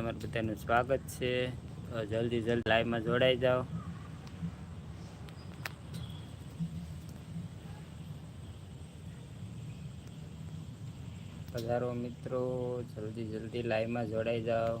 તમારું બધાનું સ્વાગત છે. તો જલ્દી જલ્દી લાઈવમાં જોડાઈ જાઓ. હજારો મિત્રો, જલ્દી જલ્દી લાઈવમાં જોડાઈ જાઓ.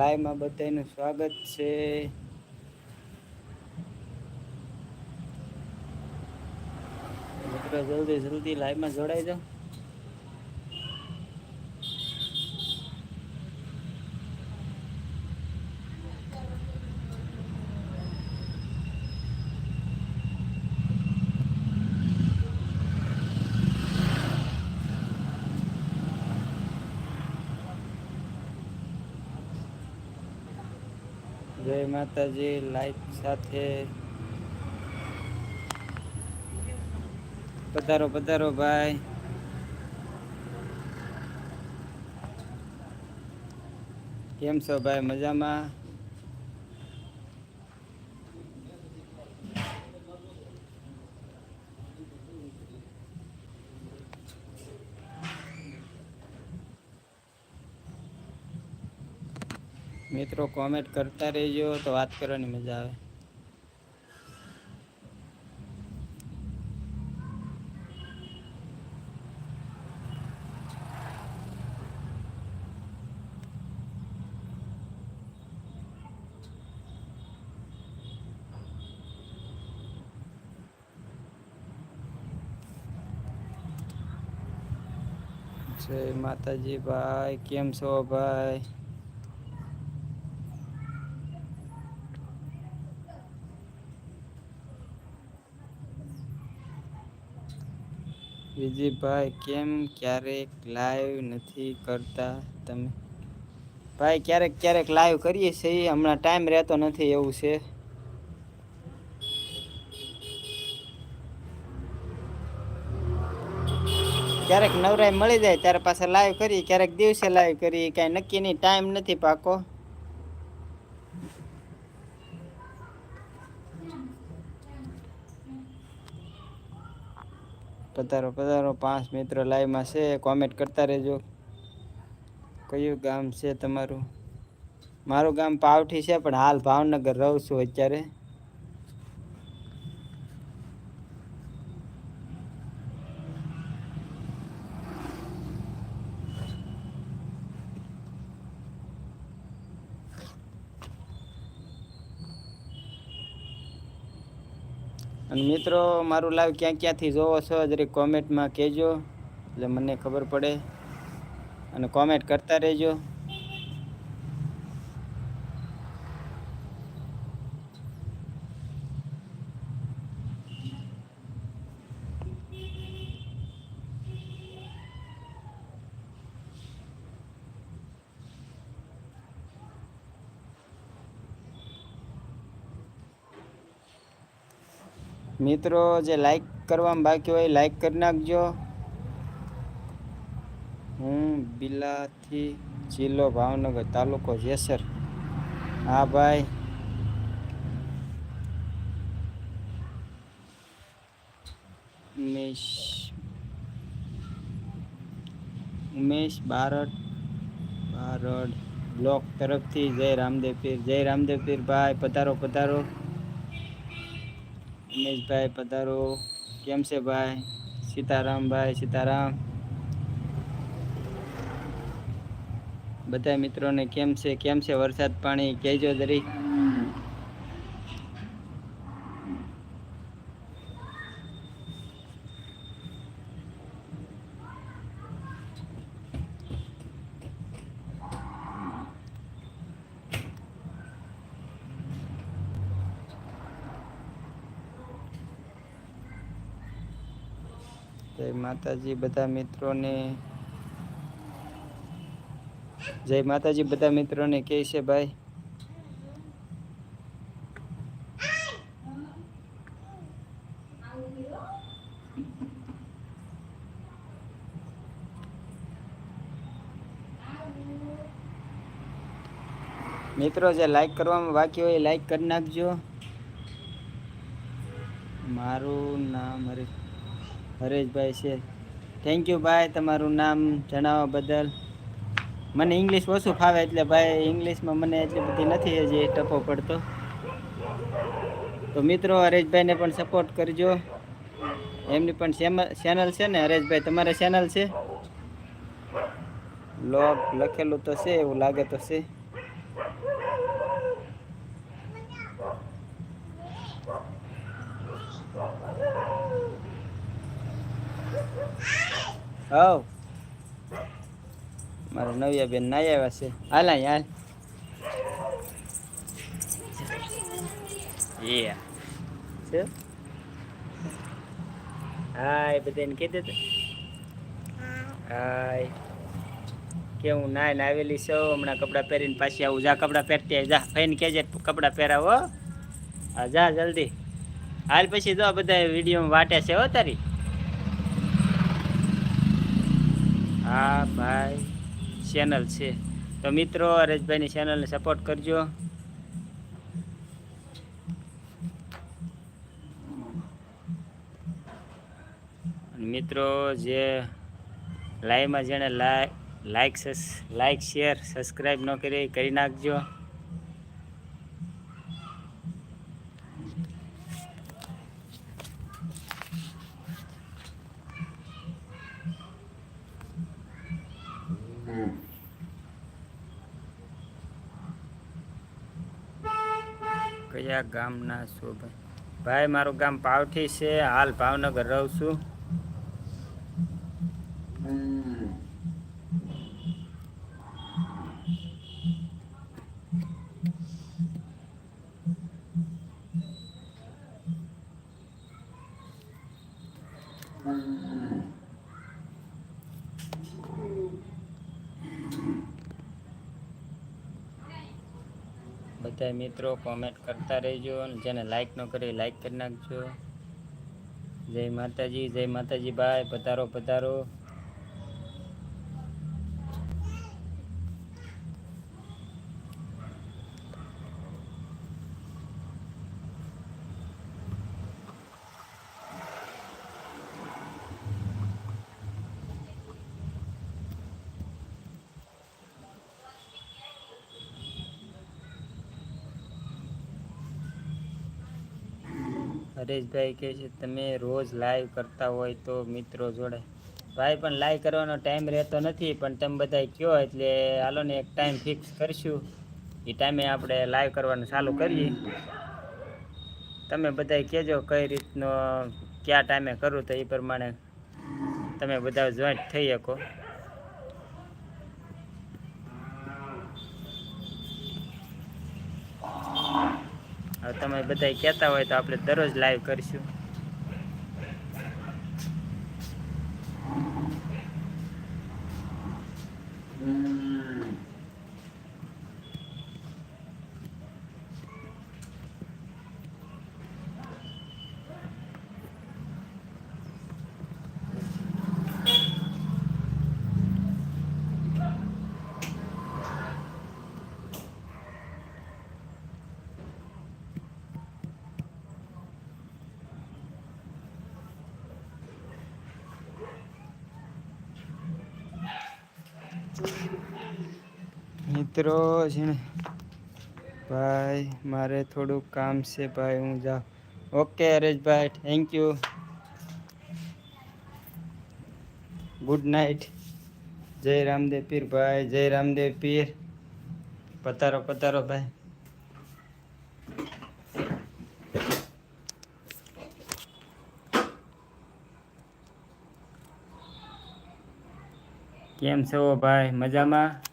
લાઈવમાં બધાનું સ્વાગત છે. મિત્રો જલ્દી જલ્દી લાઈવમાં જોડાઈ જાઓ જય માતાજી લાઈફ સાથે પધારો પધારો ભાઈ. કેમ છો ભાઈ? મજામાં? મિત્રો કોમેન્ટ કરતા રહેજો, તો વાત કરવાની મજા આવે. જય માતાજી ભાઈ, કેમ છો ભાઈ? વિજયભાઈ કેમ ક્યારેક લાઈવ નથી કરતા તમે? ભાઈ, ક્યારેક ક્યારેક લાઈવ કરીએ છીએ, હમણાં ટાઈમ રહેતો નથી એવું છે. ક્યારેક નવરાઈ મળી જાય, ત્યારે પાછા લાઈવ કરી ક્યારેક દિવસે લાઈવ કરી કાંઈ નક્કી નહીં ટાઈમ નથી પાકો. પધારો પધારો. પાંચ મિત્રો લાઈવમાં છે. કોમેન્ટ કરતા રહેજો. કયું ગામ છે તમારું? મારું ગામ પાવઠી છે, પણ હાલ ભાવનગર રહું છું અત્યારે. મિત્રો, મારું લાઈવ ક્યાં ક્યાંથી જોવો છો જરીક કોમેન્ટમાં કહેજો. એટલે મને ખબર પડે. અને કોમેન્ટ કરતા રહેજો. મિત્રો, જે લાઈક કરવામાં બાકી હોય લાઈક કરી નાખજો. હું બિલાથી જિલ્લો ભાવનગર તાલુકો જેસર. હા, ભાઈ. ઉમેશ ઉમેશ બારડ બારડ બ્લોક તરફથી જય રામદેવ પીર, જય રામદેવ પીર, ભાઈ. પધારો પધારો. ઉમેશભાઈ પધારો. કેમ છે ભાઈ? સીતારામ ભાઈ, સીતારામ. બધા મિત્રોને કેમ છે? કેમ છે વરસાદ પાણી? કહેજો જરી. માતાજી બધા મિત્રોને, જય માતાજી બધા મિત્રોને કે છે ભાઈ. મિત્રો, જે લાઈક કરવામાં બાકી હોય લાઈક કરી નાખજો. મારું નામ હરેશ હરેશભાઈ છે. થેન્ક યુ ભાઈ, તમારું નામ જણાવવા બદલ. મને ઇંગ્લિશ ઓછું ફાવે એટલે ભાઈ ઇંગ્લિશમાં મને એટલી બધી નથી હજી ટપો પડતો. તો મિત્રો, હરેશભાઈને પણ સપોર્ટ કરજો. એમની પણ ચેનલ છે ને, હરેશભાઈ, તમારે ચેનલ છે? લોગ લખેલું તો છે, એવું લાગે તો છે. હવ. મારા નવિયા બેન નાઈ આવ્યા છે. હાલ હાલ. છે? હાય બધાને કીધું તું? હાય. કે હું નાઈને આવેલી છું હમણાં કપડાં પહેરીને પાછી આવું. જા કપડાં પહેરતી જા. ફઈને કહેજે કપડાં પહેરાવો હા. જા જલ્દી. હાલ પછી જો બધા વિડીયોમાં વાટે છે હો તારી. હા, ભાઈ. ચેનલ છે. તો મિત્રો, હરેશભાઈની ચેનલને સપોર્ટ કરજો. મિત્રો, જે લાઈવમાં જેણે લાઈક લાઈક શેર સબસ્ક્રાઈબ ન કરી નાખજો. ગામના છો ભાઈ ભાઈ મારું ગામ પાવઠી છે. હાલ ભાવનગર રહું છું. બધા મિત્રો કોમેન્ટ કરતા રહેજો અને જેને લાઈક ન કરી લાઈક કરી નાખજો. જય માતાજી જય માતાજી ભાઈ પધારો પધારો. હરેશભાઈ કહે છે, તમે રોજ લાઈવ કરતા હોય તો મિત્રો જોડે. ભાઈ, પણ લાઈવ કરવાનો ટાઈમ રહેતો નથી, પણ તમે બધા કહો એટલે હાલો ને એક ટાઈમ ફિક્સ કરશું. એ ટાઈમે આપણે લાઈવ કરવાનું ચાલુ કરીએ. તમે બધા કહેજો કઈ રીતનો, કયા ટાઈમે કરું તો એ પ્રમાણે તમે બધા જોઈન્ટ થઈ શકો. તમે બધા કહેતા હોય તો આપણે દરરોજ લાઈવ કરીશું. મિત્રો છે ને? ભાઈ, મારે થોડુંક કામ છે, ભાઈ, હું જાઉં. Okay, Hareshbhai thank you good night જય રામદેવ પીર, ભાઈ, જય રામદેવ પીર. પતારો પતારો ભાઈ. કેમ છો, ભાઈ? મજામાં?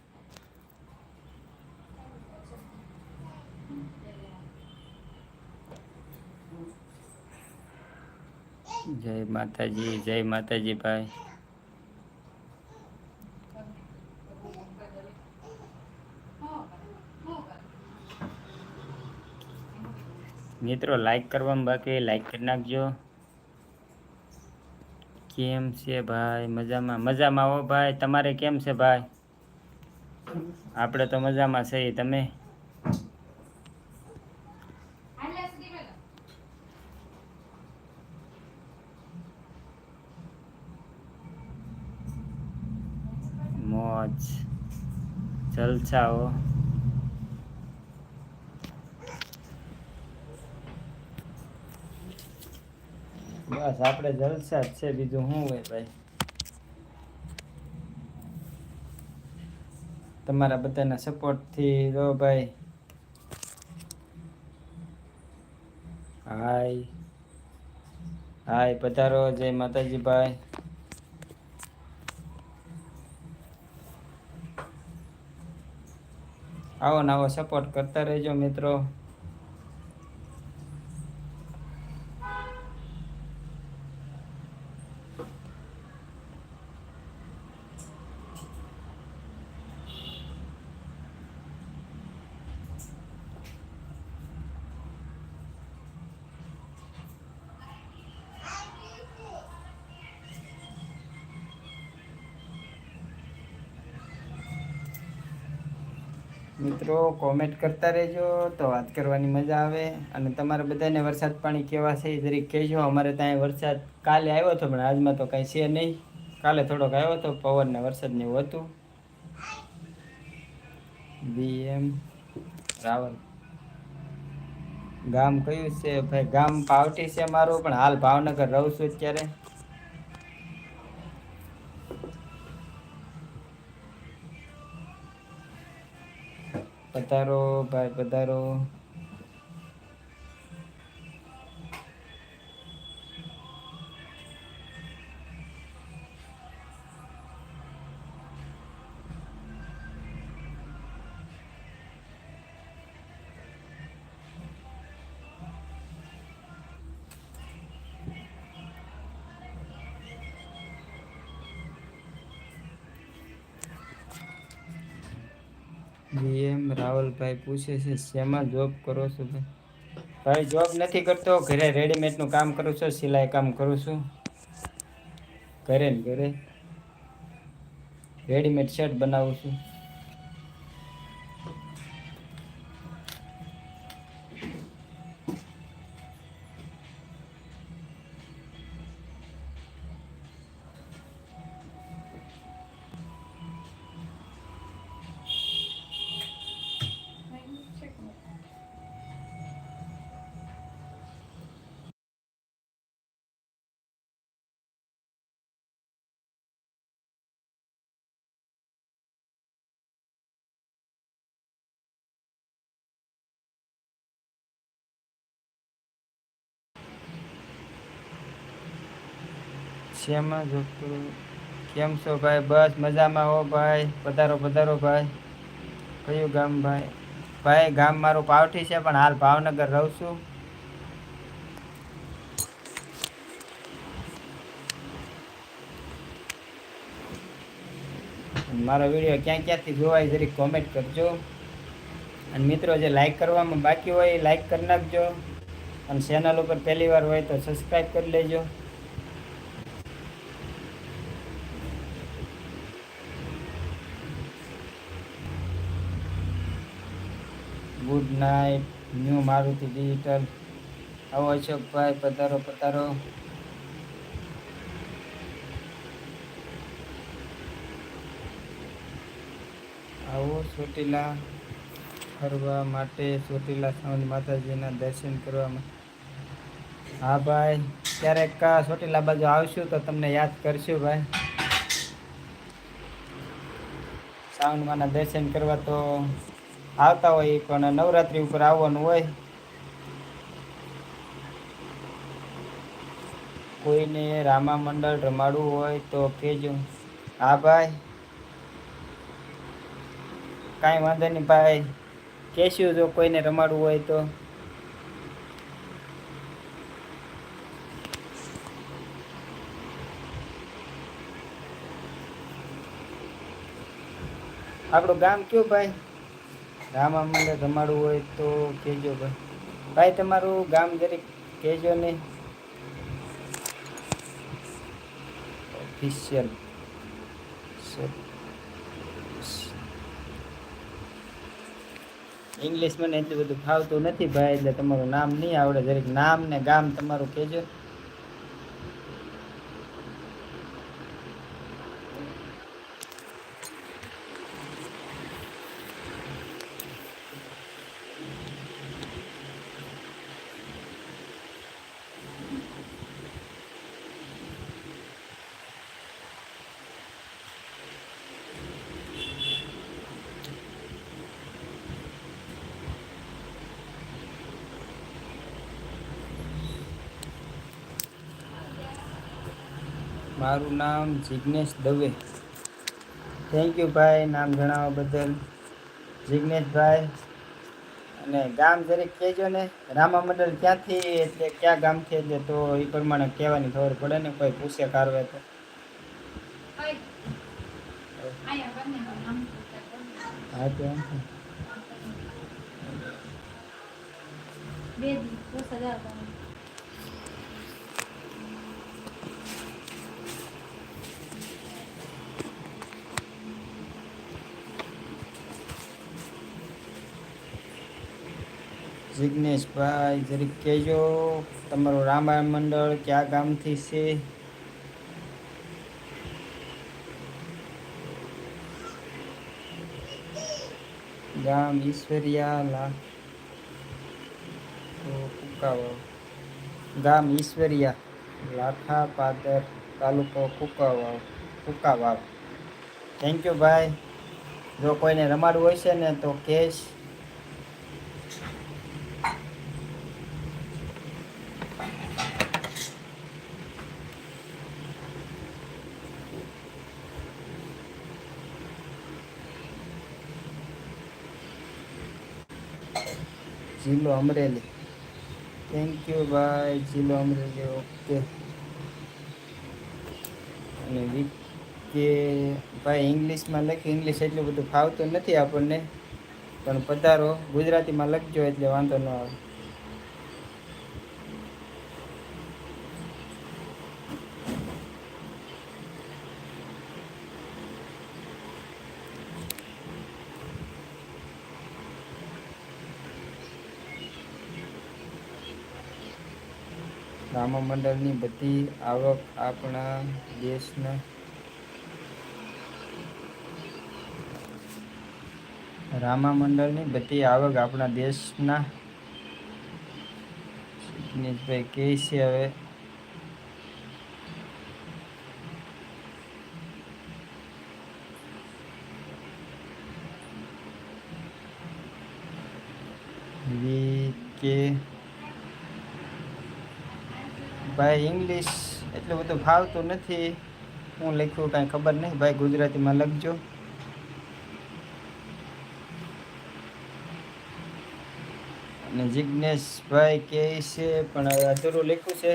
માતાજી, જય માતાજી ભાઈ મિત્રો લાઈક કરવાનું બાકી લાઈક કરી નાખજો. કેમ છે ભાઈ? મજામાં? મજામાં આવો ભાઈ? તમારે કેમ છે ભાઈ? આપણે તો મજામાં છીએ, તમે? મોજ. જલસાઓ બસ, આપણે જલસા જ છે. બીજું શું હોય ભાઈ? તમારા બધાના સપોર્ટથી રહો ભાઈ. હાય. હાય પધારો, જય માતાજી ભાઈ. આવો નવો સપોર્ટ કરતા રહેજો મિત્રો. મિત્રો કોમેન્ટ કરતા રહેજો, તો વાત કરવાની મજા આવે. અને તમારે બધાને વરસાદ પાણી કેવા છે એ જરીક કહેજો. અમારે ત્યાં વરસાદ કાલે આવ્યો હતો, પણ આજમાં તો કાંઈ છે નહીં. કાલે થોડોક આવ્યો હતો પવન ને વરસાદ ને એવું હતું. બીએમ રાવલ. ગામ કયું છે? ભાઈ, ગામ પાવટી છે મારું, પણ હાલ ભાવનગર રહું છું અત્યારે. પધારો ભાઈ પધારો. જીએમ રાવલભાઈ પૂછે છે, શેમાં જોબ કરો છો ભાઈ? ભાઈ જોબ નથી કરતો, ઘરે રેડીમેડનું કામ કરું છું, સિલાઈ કામ કરું છું. ઘરે ને ઘરે? રેડીમેડ શર્ટ બનાવું છું. શેમાં જોતું કેમ છો ભાઈ? બસ મજામાં હો ભાઈ. પધારો પધારો ભાઈ. કયું ગામ ભાઈ? ભાઈ, ગામ મારું પાવઠી છે, પણ હાલ ભાવનગર રહું છું. મારો વીડિયો ક્યાં ક્યાંથી જોવાય જરી કોમેન્ટ કરજો. અને મિત્રો, જે લાઈક કરવામાં બાકી હોય એ લાઈક કરી નાખજો. અને ચેનલ ઉપર પહેલી વાર હોય તો સબસ્ક્રાઈબ કરી લેજો. Good night new Maruti digital આવો અશોકભાઈ પધારો પધારો આવો ચોટીલા ફરવા માટે ચોટીલા સાવંત માતાજીના દર્શન કરવા હા, ભાઈ. ક્યારેક ચોટીલા બાજુ આવશું તો તમને યાદ કરશું, ભાઈ. સાવનમાંના દર્શન કરવા તો આવતા હોય પણ નવરાત્રી ઉપર આવવાનું હોય. કોઈને રામા મંડળ રમાડવું હોય તો કહેજો. હા ભાઈ. કાંઈ વાંધો નહીં ભાઈ. કહેશું જો કોઈને રમાડવું હોય તો. આપણું ગામ કયું ભાઈ? રામા અમને રમાડવું હોય તો કહેજો ભાઈ. ભાઈ, તમારું ગામ જરીક કહેજો ને. ઓફિશિયલ ઇંગ્લિશ મને એટલું બધું ફાવતું નથી ભાઈ, એટલે તમારું નામ નહીં આવડે. જરીક નામ ને ગામ તમારું કહેજો. મારું નામ જિજ્ઞેશ દવે. થેન્ક યુ ભાઈ, નામ જણાવવા બદલ. જિજ્ઞેશભાઈ અને ગામ જરીક કહેજો ને, રામા મંડળ ક્યાંથી, એટલે ક્યાં ગામથી એટલે તો એ પ્રમાણે કહેવાની ખબર પડે ને, કોઈ પૂછે કારવે તો. હા, તો જિજ્ઞેશભાઈ જરીક કહેજો, તમારું રામાયણ મંડળ ક્યાં ગામથી છે? ગામ ઈશ્વરિયા કુકાવાવ. ગામ ઈશ્વરિયા લાખા પાદર તાલુકો કુકાવાવ કુકાવાવ. થેન્ક યુ ભાઈ. જો કોઈને રમાડવું હોય છે ને તો કેશ. જિલ્લો અમરેલી. થેન્ક યુ ભાઈ. જિલ્લો અમરેલી ઓકે અને કે ભાઈ ઇંગ્લિશમાં લખી ઇંગ્લિશ એટલું બધું ફાવતું નથી આપણને. પણ પધારો. ગુજરાતીમાં લખજો એટલે વાંધો ન આવે. રામા મંડળની બધી આવક આપણા દેશના રામા મંડળની બધી આવક આપણા દેશના જિગ્નેશભાઈ કહે છે હવે. વી કે ભાઈ ઇંગ્લિશ એટલું બધું ભાવતું નથી. હું લખ્યું કાંઈ ખબર નહીં. ભાઈ ગુજરાતીમાં લખજો. અને જિજ્ઞેશભાઈ કહે છે, પણ અધૂરું લખ્યું છે.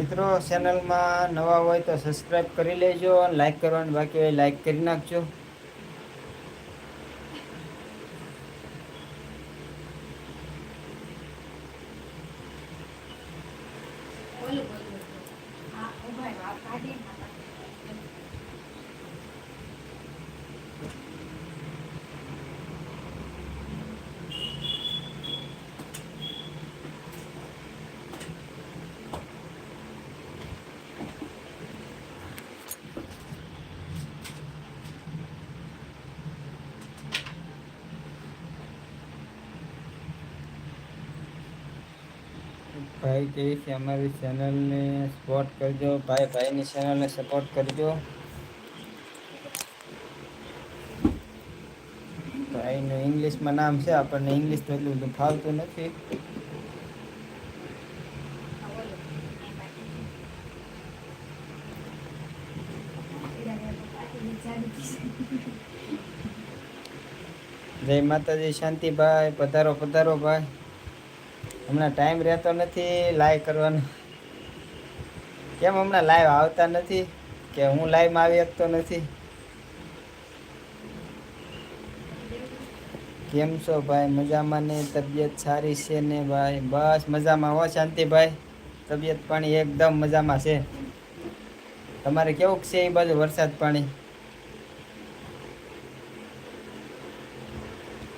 મિત્રો ચેનલમાં નવા હોય તો સબસ્ક્રાઈબ કરી લેજો લાઈક કરવાનું બાકી હોય લાઈક કરી નાખજો. ભાઈ કહે છે અમારી ચેનલને સપોર્ટ કરજો. ભાઈ, ભાઈની ચેનલને સપોર્ટ કરજો. ભાઈનું ઇંગ્લિશમાં નામ છે, આપણને ઇંગ્લિશ તો એટલું બધું ફાવતું નથી. જય માતાજી, શાંતિભાઈ, પધારો પધારો ભાઈ. હમણાં ટાઈમ રહેતો નથી લાઈવ કરવાનો. કેમ હમણાં લાઈવ આવતા નથી? કે હું લાઈવમાં આવી શકતો નથી? કેમ છો ભાઈ? મજામાં ને? તબિયત સારી છે ને ભાઈ? બસ મજામાં. હો શાંતિભાઈ. તબિયત પાણી એકદમ મજામાં છે. તમારે કેવું છે એ બાજુ વરસાદ પાણી?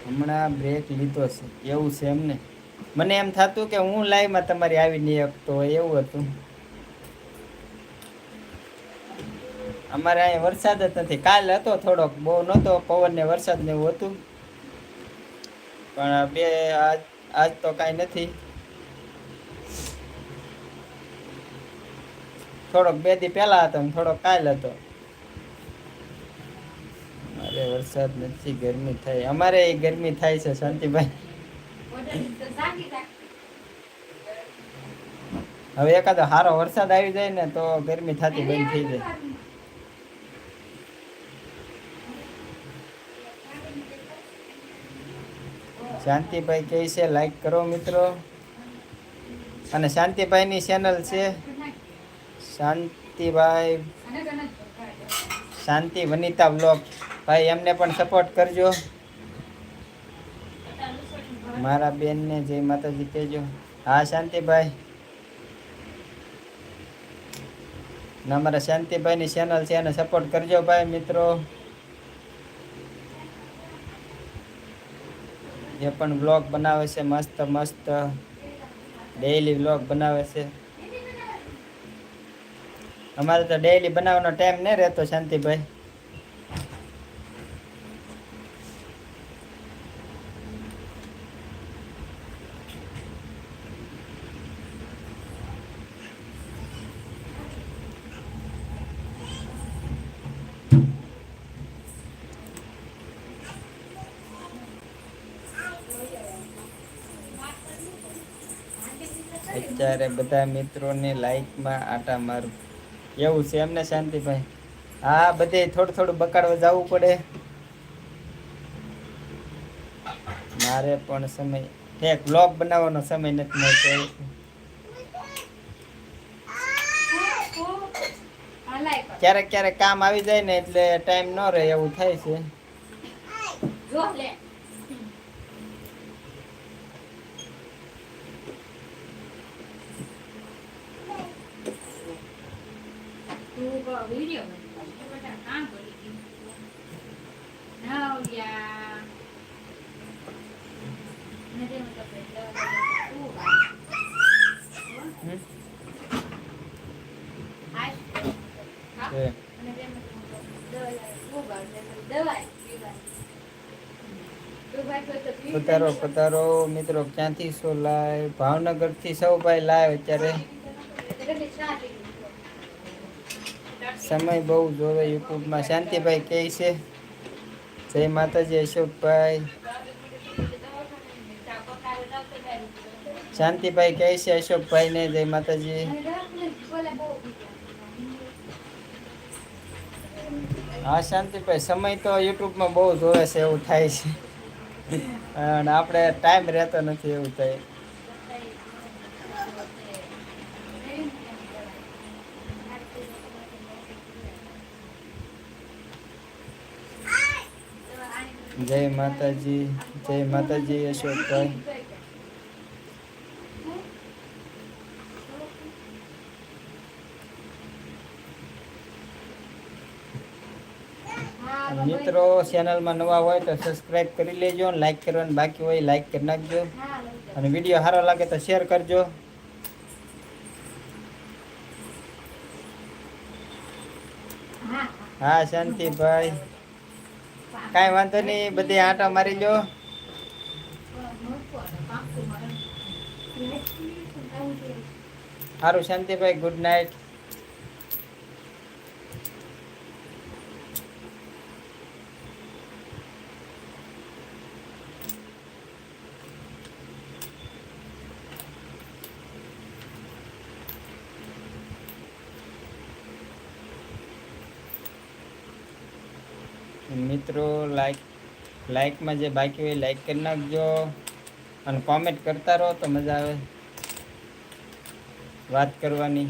હમણાં બ્રેક લીધો છે. એવું છે એમને. મને એમ થતું કે હું લાઈવમાં તમારી આવી નહીં શકતો એવું હતું. અમારે અહીંયા વરસાદ જ નથી. કાલ હતો થોડોક, બહુ નહોતો પવન ને વરસાદ ને એવું હતું. પણ બે આજ આજ તો કાંઈ નથી. થોડોક બે દી પહેલા હતો થોડોક કાલ હતો. અરે, વરસાદ નથી, ગરમી થાય. અમારે ગરમી થાય છે, શાંતિભાઈ. હવે એકાદો સારો વરસાદ આવી જાય ને તો ગરમી થતી બંધ થઈ જાય. શાંતિભાઈ કહે છે લાઈક કરો મિત્રો. અને શાંતિભાઈની ચેનલ છે શાંતિભાઈ શાંતિ વનિતા બ્લોગ ભાઈ, એમને પણ સપોર્ટ કરજો. મારા બેનને જય માતાજી કહેજો. હા, શાંતિભાઈ. અમારા મારા શાંતિભાઈની ચેનલ છે, એને સપોર્ટ કરજો ભાઈ, મિત્રો. જે પણ બ્લોગ બનાવે છે, મસ્ત મસ્ત. ડેઈલી બ્લોગ બનાવે છે. અમારે તો ડેઈલી બનાવવાનો ટાઈમ નહીં રહેતો, શાંતિભાઈ. અત્યારે બધા મિત્રોને લાઈકમાં આટા મારું. એવું છે એમને શાંતિભાઈ? હા, બધે થોડું થોડું બકાડવા જવું પડે. મારે પણ સમય એક બ્લોગ બનાવવાનો સમય નથી મળતો. ક્યારેક ક્યારેક કામ આવી જાય ને એટલે ટાઈમ ન રહે, એવું થાય છે જો લે તું કો વિડિયો બનાવ બેટા કામ કરી દીધું ના ઓલિયા ને તે મતલબ તું હમ? આજ હા છે. અને તે મતલબ દવા તું બાર દવા પીવા તું ભાઈ કોઈ તો પીવું પધારો પધારો મિત્રો ક્યાંથી છો લાઈવ ભાવનગરથી સૌ ભાઈ લાઈવ અત્યારે એટલે ચા પી સમય બહુ જોવે યુટ્યુબમાં. શાંતિભાઈ કહે છે, જય માતાજી, અશોકભાઈ. શાંતિભાઈ કહે છે, અશોકભાઈને જય માતાજી. હા, શાંતિભાઈ, સમય તો યુટ્યુબમાં બહુ જોવે છે, એવું થાય છે. અને આપણે ટાઈમ રહેતો નથી, એવું થાય. જય માતાજી જય માતાજી અશોકભાઈ. મિત્રો ચેનલમાં નવા હોય તો સબસ્ક્રાઇબ કરી લેજો લાઇક કરવાનું બાકી હોય લાઇક કરી નાખજો. અને વીડિયો સારો લાગે તો શેર કરજો. હા, શાંતિભાઈ. કાંઈ વાંધો નહીં બધી આંટા મારી લો સારું શાંતિભાઈ ગુડ નાઇટ મિત્રો લાઈક લાઈકમાં જે બાકી હોય લાઈક કરી નાખજો અને કોમેન્ટ કરતા રહો તો મજા આવે વાત કરવાની.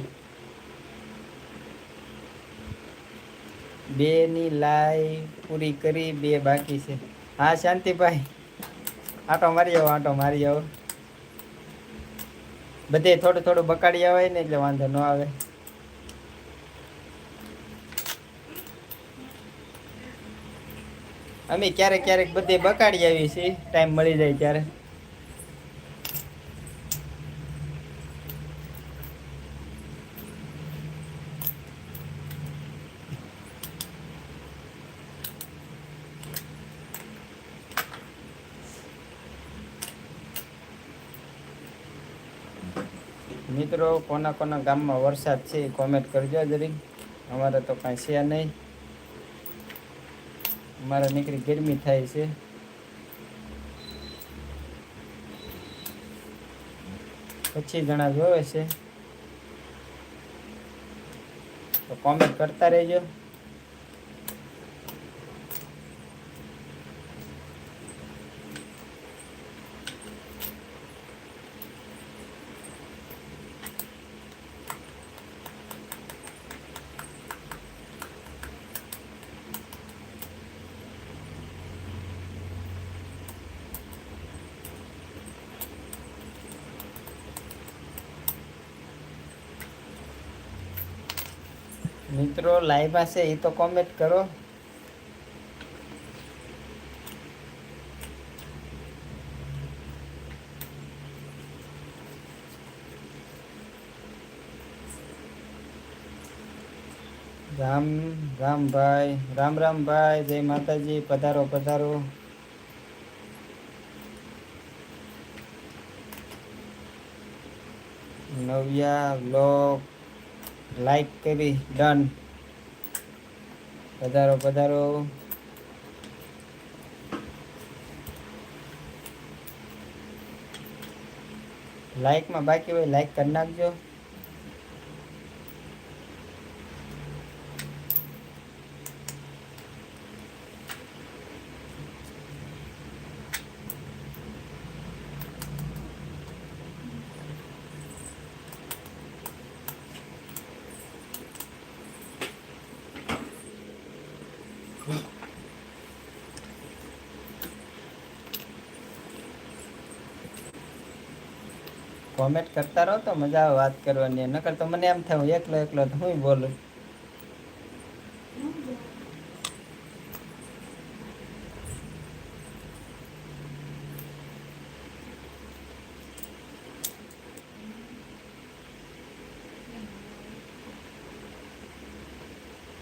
બે ની લાઈવ પૂરી કરી, બે બાકી છે. હા, શાંતિભાઈ, આટો મારી આવો, આટો મારી આવો. બધે થોડું થોડું બકાડી આવે ને એટલે વાંધો ન આવે. અમે ક્યારેક ક્યારેક બધે બકાડી આવી છીએ. ટાઈમ મળી જાય ત્યારે. મિત્રો, કોના કોના ગામમાં વરસાદ છે કોમેન્ટ કરજો જરી અમારે તો કાંઈ છે નહીં. અમારે નીકળી ગરમી થાય છે. પછી જણા જોવે છે. તો કોમેન્ટ કરતા રહેજો મિત્રો લાઈવ હશે એ તો કોમેન્ટ કરો. રામ રામ ભાઈ, રામ રામ ભાઈ, જય માતાજી, પધારો પધારો. નવ્યા બ્લોગ લાઈક કરી ડન પધારો પધારો. લાઈકમાં બાકી હોય લાઈક કરી નાખજો. કોમેન્ટ કરતા રહો તો મજા આવે વાત કરવાની. નકર તો મને એમ થાય એકલો એકલો તો હું બોલું.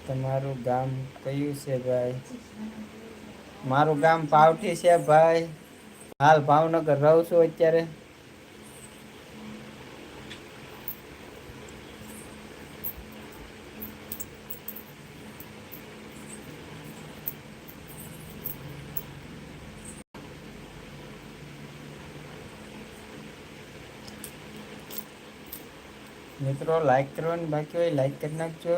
તમારું ગામ કયું છે ભાઈ? મારું ગામ પાવઠી છે ભાઈ. હાલ ભાવનગર રહું છું અત્યારે. મિત્રો લાઈક કરવાની બાકી હોય લાઈક કરી નાખજો.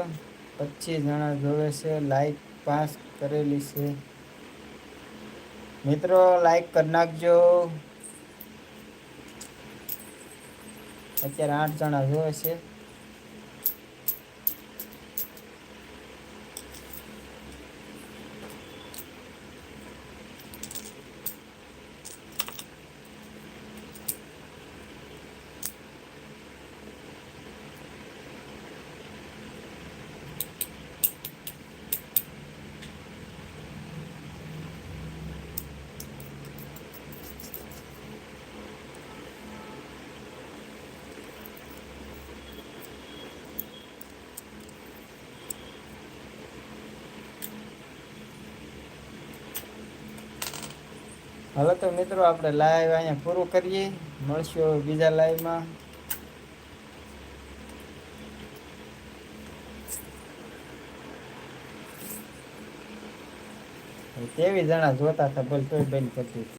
પચીસ જણા જોવે છે લાઈક પાસ કરેલી છે. મિત્રો લાઈક કરી નાખજો. અત્યારે આઠ જણા જોવે છે હવે તો મિત્રો, આપણે લાઈવ અહીંયા પૂરું કરીએ. મળશું બીજા લાઈવમાં તેવી જણા જોતા હતા બોલ તોય બંધ કરતી